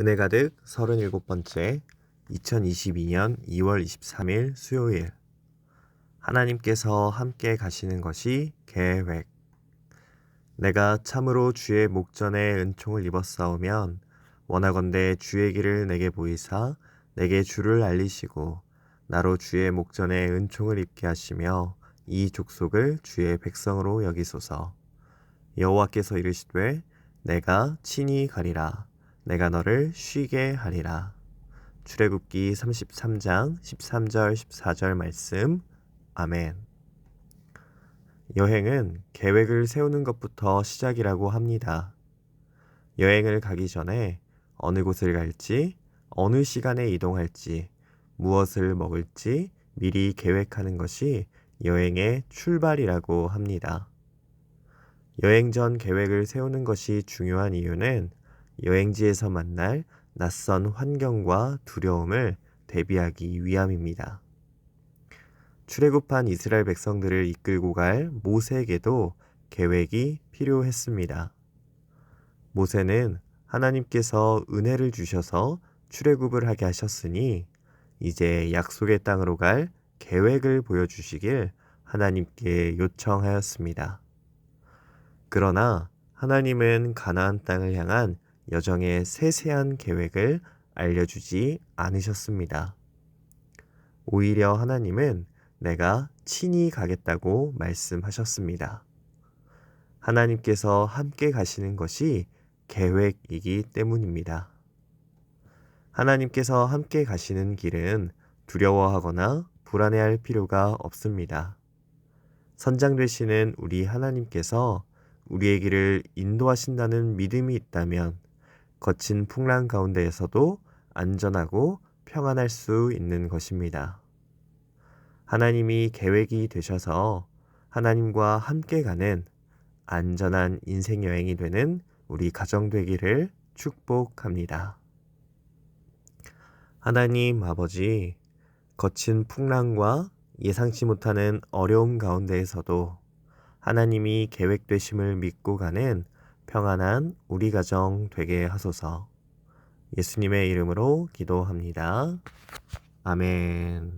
은혜 가득 37번째 2022년 2월 23일 수요일. 하나님께서 함께 가시는 것이 계획. 내가 참으로 주의 목전에 은총을 입었사오면 원하건대 주의 길을 내게 보이사 내게 주를 알리시고 나로 주의 목전에 은총을 입게 하시며 이 족속을 주의 백성으로 여기소서. 여호와께서 이르시되 내가 친히 가리라 내가 너를 쉬게 하리라. 출애굽기 33장 13절 14절 말씀. 아멘. 여행은 계획을 세우는 것부터 시작이라고 합니다. 여행을 가기 전에 어느 곳을 갈지, 어느 시간에 이동할지, 무엇을 먹을지 미리 계획하는 것이 여행의 출발이라고 합니다. 여행 전 계획을 세우는 것이 중요한 이유는 여행지에서 만날 낯선 환경과 두려움을 대비하기 위함입니다. 출애굽한 이스라엘 백성들을 이끌고 갈 모세에게도 계획이 필요했습니다. 모세는 하나님께서 은혜를 주셔서 출애굽을 하게 하셨으니 이제 약속의 땅으로 갈 계획을 보여주시길 하나님께 요청하였습니다. 그러나 하나님은 가나안 땅을 향한 여정의 세세한 계획을 알려주지 않으셨습니다. 오히려 하나님은 내가 친히 가겠다고 말씀하셨습니다. 하나님께서 함께 가시는 것이 계획이기 때문입니다. 하나님께서 함께 가시는 길은 두려워하거나 불안해할 필요가 없습니다. 선장 되시는 우리 하나님께서 우리의 길을 인도하신다는 믿음이 있다면 거친 풍랑 가운데에서도 안전하고 평안할 수 있는 것입니다. 하나님이 계획이 되셔서 하나님과 함께 가는 안전한 인생 여행이 되는 우리 가정 되기를 축복합니다. 하나님 아버지, 거친 풍랑과 예상치 못하는 어려움 가운데에서도 하나님이 계획되심을 믿고 가는 평안한 우리 가정 되게 하소서. 예수님의 이름으로 기도합니다. 아멘.